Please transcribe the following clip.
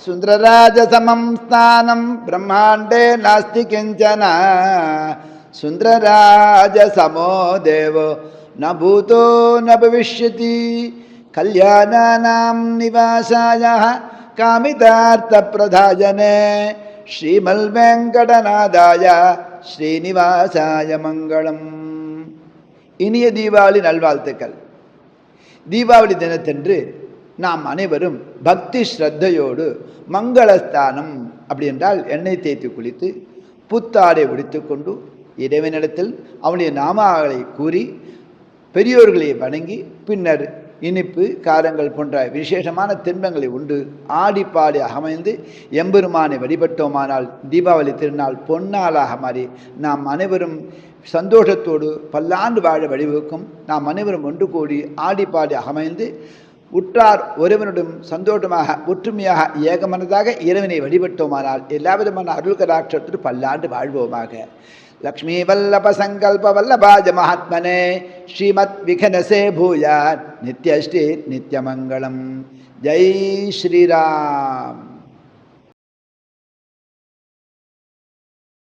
சுந்தரராஜசமம் ஸ்தானம் பிரம்மாண்டே நாஸ்தி கிஞ்சன. சுந்தரராஜசமோ தேவோ ந பூதோ ந பவிஷ்யதி. கல்யாணானாம் நிவாசாய காமிதார்த்தப்பிரதாயனே. ஸ்ரீமல் வெங்கடநாதாய ஸ்ரீனிவாசாய மங்களம். இனிய தீபாவளி நல்வாழ்த்துக்கள். தீபாவளி தினத்தன்று நாம் அனைவரும் பக்தி ஸ்ரத்தையோடு மங்களஸ்தானம் அப்படி என்றால் எண்ணெய் தேய்த்து குளித்து புத்தாடை உடித்துக்கொண்டு இறைவனிடத்தில் அவனுடைய நாமாவை கூறி பெரியோர்களை வணங்கி பின்னர் இனிப்பு காரங்கள் போன்ற விசேஷமான தின்பங்களை உண்டு. ஆடி பாடி அகமைந்து எம்பெருமானை வழிபட்டோமானால் தீபாவளி திருநாள் பொன்னாளாக மாறி நாம் அனைவரும் சந்தோஷத்தோடு பல்லாண்டு வாழ வழிவகுக்கும். நாம் அனைவரும் ஒன்று கூடி ஆடி பாடி அகமைந்து உற்றார் ஒருவனுடன் சந்தோஷமாக ஒற்றுமையாக ஏகமனதாக இறைவனை வழிபட்டோமானால் எல்லா விதமான அருள் கடாட்சத்தோடு பல்லாண்டு வாழ்வோமாக. லக்ஷ்மி வல்லப சங்கல்ப வல்லபாஜ மகாத்மனே ஸ்ரீமத் விகனசே பூயாத் நித்யஸ்ரீ நித்யமங்கலம் ஜெய் ஸ்ரீராம்.